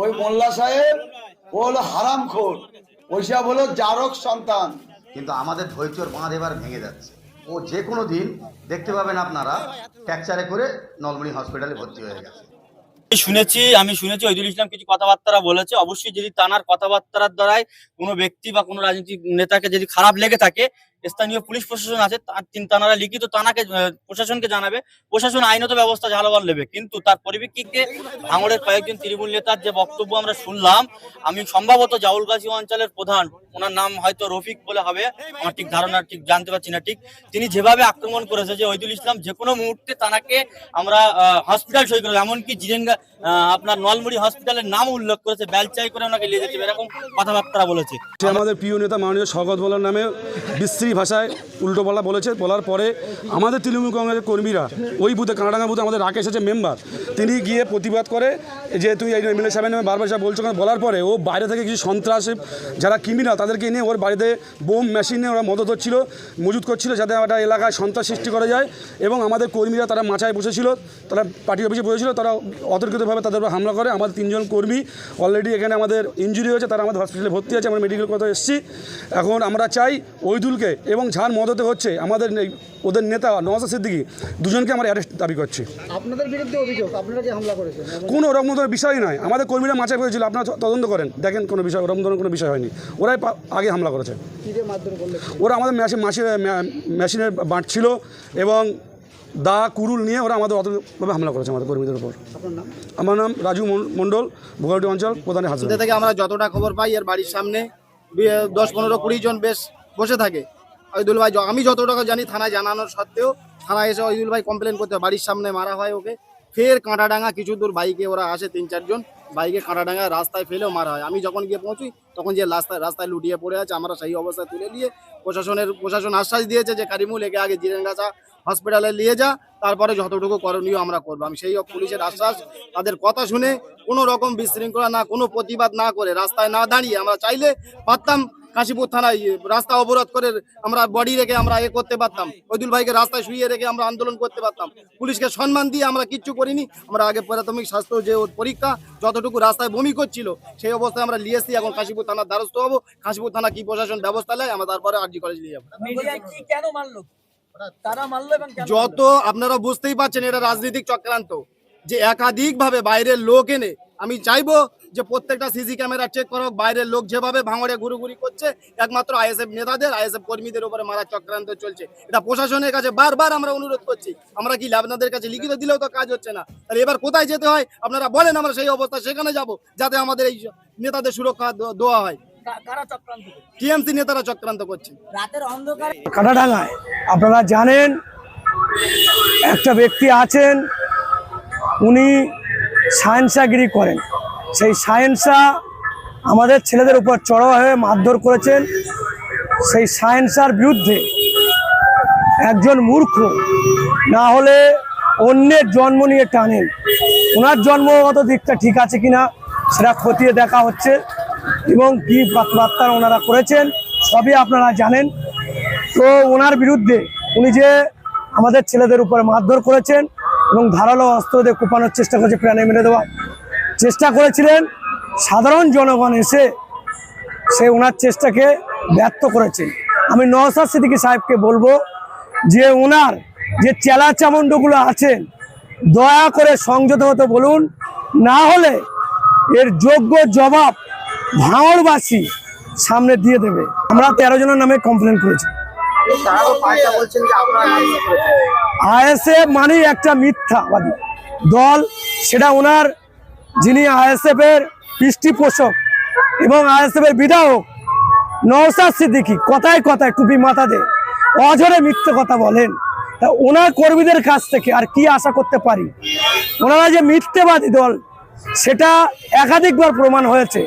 ওই মোল্লা সাহেব ও হলো হারামখোর ওইসব হলো জারক সন্তান। কিন্তু আমাদের ধৈর্যর বাঁধ এবার ভেঙে যাচ্ছে। ও যে কোনো দিন দেখতে পাবেন আপনারা ট্যাকচারে করে নলমুড়ি হসপিটালে ভর্তি হয়ে গেছে। শুনেছি আমি শুনেছি ওইদুল ইসলাম কিছু কথাবার্তা বলেছে। অবশ্যই যদি তানার কথাবার্তার দ্বারাই কোনো ব্যক্তি বা কোনো রাজনৈতিক নেতাকে যদি খারাপ লেগে থাকে স্থানীয় পুলিশ প্রশাসন আছে তানারা লিখিত তানাকে প্রশাসনকে জানাবে। প্রশাসন আইনত ব্যবস্থা ঝালবান নেবে। কিন্তু তার পরিপ্রেক্ষিতে ভাঙড়ের কয়েকজন তৃণমূল নেতার যে বক্তব্য আমরা শুনলাম, আমি সম্ভবত জাউলগাছি অঞ্চলের প্রধান, ওনার নাম হয়তো রফিক বলে হবে, আমার ঠিক ধারণা, ঠিক জানতে পারছি না ঠিক। তিনি যেভাবে আক্রমণ করেছে যে ওইদুল ইসলাম, যে কোনো মুহূর্তে তানাকে আমরা হসপিটাল সই করে, এমনকি জিরেঙ্গা আপনার নলমুড়ি হসপিটালের নাম উল্লেখ করেছে বেলচাই করে ওনাকে নিয়ে যেতে এরকম কথাবার্তা বলেছে। আমাদের প্রিয় নেতা মাননীয় স্বগত বলার নামে বিশ্রী ভাষায় উল্টো বলা বলেছে, বলার পরে আমাদের তৃণমূল কংগ্রেসের কর্মীরা, ওই বুথে কানাডাঙ্গা বুথে আমাদের রাকেশ আছে মেম্বার তিনি গিয়ে প্রতিবাদ করে যে তুই এই এমএলএ সাহেবের নামে বারবার সাহেব বলছো বলার পরে ও বাইরে থেকে কিছু সন্ত্রাসী, যারা ক্রিমিনাল তাদেরকে নিয়ে ওর বাড়িতে বোম মেশিনে ওরা মদত হচ্ছিল, মজুত করছিল যাতে একটা এলাকায় সন্ত্রাস সৃষ্টি করা যায় এবং আমাদের কর্মীরা তারা মাচায় বসেছিল, তারা পার্টি অফিসে বসেছিল, তারা অতর্কিতভাবে তাদের উপর হামলা করে। আমাদের তিনজন কর্মী অলরেডি এখানে আমাদের ইঞ্জুরি হয়েছে, তারা আমাদের হসপিটালে ভর্তি আছে, আমরা মেডিকেল কথা এসেছি। এখন আমরা চাই ওইদুলকে এবং যার মদতে হচ্ছে আমাদের ওদের নেতা নওয়াজ সিদ্দিকি দুজনকে আমরা অ্যারেস্ট দাবি করছি। আপনাদের বিরুদ্ধে অভিযোগ আপনারা যে হামলা করেছেন কোনো ওরকম ধরনের বিষয় নয়। আমাদের কর্মীরা মাচায় করেছিল আপনারা তদন্ত করেন। দেখেন কোনো বিষয় ওরকম ধরনের কোনো বিষয় হয়নি। ওরাই আগে হামলা করেছে। ওরা আমাদের মেশিন মাসি মেশিনের বাঁটছিল এবং দা কুরুল নিয়ে ওরা আমাদের অতভাবে হামলা করেছে আমাদের কর্মীদের উপর। আমার নাম রাজু মণ্ডল ভোগাটি অঞ্চল প্রধানের হাজার। থেকে আমরা যতটা খবর পাই এর বাড়ির সামনে দশ পনেরো কুড়ি জন বেশ বসে থাকে। ওইদুল ভাই, আমি যতটা জানি থানায় জানানোর সত্ত্বেও থানায় এসে ওইদুল ভাই কমপ্লেন করতে বাড়ির সামনে মারা হয় ওকে। ফের কাঁটাডাঙ্গা, কিছু দূর বাইকে ওরা আসে, তিন চারজন। বাইকে কাঁটাডাঙ্গা রাস্তায় ফেলেও মারা হয়। আমি যখন গিয়ে পৌঁছি তখন যে রাস্তায় রাস্তায় লুটিয়ে পড়ে আছে, আমরা সেই অবস্থায় তুলে নিয়ে প্রশাসনের, প্রশাসন আশ্বাস দিয়েছে যে, কারিমুল, একে আগে জিরেঙ্গাচা হসপিটালে নিয়ে যা, তারপরে যতটুকু করণীয় আমরা করব। আমি সেই পুলিশের আশ্বাস, তাদের কথা শুনে কোনো রকম বিশৃঙ্খলা না, কোনো প্রতিবাদ না করে রাস্তায় না দাঁড়িয়ে আমরা চাইলে পারতাম কাশীপুর থানায় রাস্তা অবরোধ করে আমরা বডি রেখে আমরা এ করতে পারতাম। ওইদুল ভাইকে রাস্তায় শুয়ে রেখে আমরা আন্দোলন করতে পারতাম। পুলিশকে সম্মান দিয়ে আমরা কিচ্ছু করিনি। আমরা আগে প্রাথমিক স্বাস্থ্য যে ওর পরীক্ষা যতটুকু রাস্তায় বমি করছিল সেই অবস্থায় আমরা নিয়ে এসেছি। এখন কাশীপুর থানার দ্বারস্থ হব। কাশীপুর থানা কি প্রশাসন ব্যবস্থা নেয় আমরা তারপরে আর্জি কলেজ নিয়ে যাব। কেন যত আপনারা বুঝতেই পারছেন এটা রাজনৈতিক চক্রান্ত। যে একাধিক ভাবে বাইরের লোক এনে আমি চাইব যে প্রত্যেকটা সিসি ক্যামেরা চেক করা বাইরের লোক যেভাবে ভাঙড়ে ঘুরুঘুরি করছে একমাত্র আইএসএফ নেতাদের আইএসএফ কর্মীদের উপরে মারা চক্রান্ত চলছে। এটা প্রশাসনের কাছে বারবার আমরা অনুরোধ করছি। আমরা কি আপনাদের কাছে লিখিত দিলেও তো কাজ হচ্ছে না। তাহলে এবার কোথায় যেতে হয়? আপনারা বলেন আমরা সেই অবস্থা সেখানে যাব যাতে আমাদের এই নেতাদের সুরক্ষা দেওয়া হয়? টিএমসি নেতারা চক্রান্ত করছে। রাতের অন্ধকারে কাটাডাঙ্গায় আপনারা জানেন একটা ব্যক্তি আছেন উনি সায়েন্সাগিরি করেন। সেই সায়েন্সা আমাদের ছেলেদের উপর চড়াও হয়ে মারধর করেছেন। সেই সায়েন্সার বিরুদ্ধে একজন মূর্খ না হলে অন্যের জন্ম নিয়ে টানেন ওনার জন্মগত দিকটা ঠিক আছে কিনা সেটা খতিয়ে দেখা হচ্ছে এবং কি বার্তা ওনারা করেছেন সবই আপনারা জানেন। তো ওনার বিরুদ্ধে উনি যে আমাদের ছেলেদের উপরে মারধর করেছেন এবং ধারালো অস্ত্র দিয়ে কোপানোর চেষ্টা করেছে প্রাণে মেরে দেওয়ার চেষ্টা করেছিলেন, সাধারণ জনগণ এসে সে ওনার চেষ্টাকে ব্যর্থ করেছে। আমি নওসাদ সিদ্দিকী সাহেবকে বলব যে ওনার যে চেলা চামুন্ডগুলো আছেন দয়া করে সংযত হতে বলুন, না হলে এর যোগ্য জবাব ভাঙড়বাসী সামনে দিয়ে দেবে। আমরা তেরো জনের নামে কমপ্লেন করেছি। আইএসএফ মানে একটা মিথ্যাবাদী। দল, সেটা ওনার যিনি আইএসএফ এর পৃষ্ঠপোষক এবং আইএসএফ এর বিধায়ক নওসাদ সিদ্দিকী, কথায় কথায় টুপি মাথাতে অঝরে মিথ্যে কথা বলেন। তা ওনার কর্মীদের কাছ থেকে আর কি আশা করতে পারি? ওনারা যে মিথ্যেবাদী দল, সেটা একাধিকবার প্রমাণ হয়েছে।